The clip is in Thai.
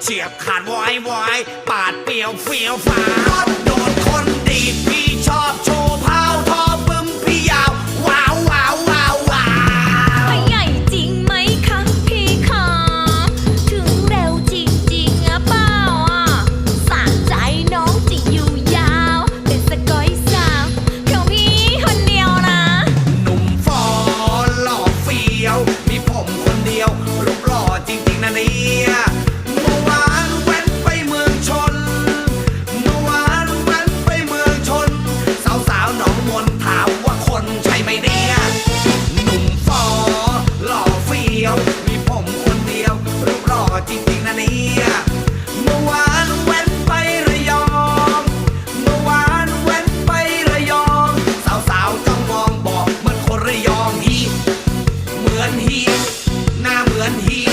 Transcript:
เฉียบขาดวอยวอยปาดเปียวเฟียวฟ้าโดน and he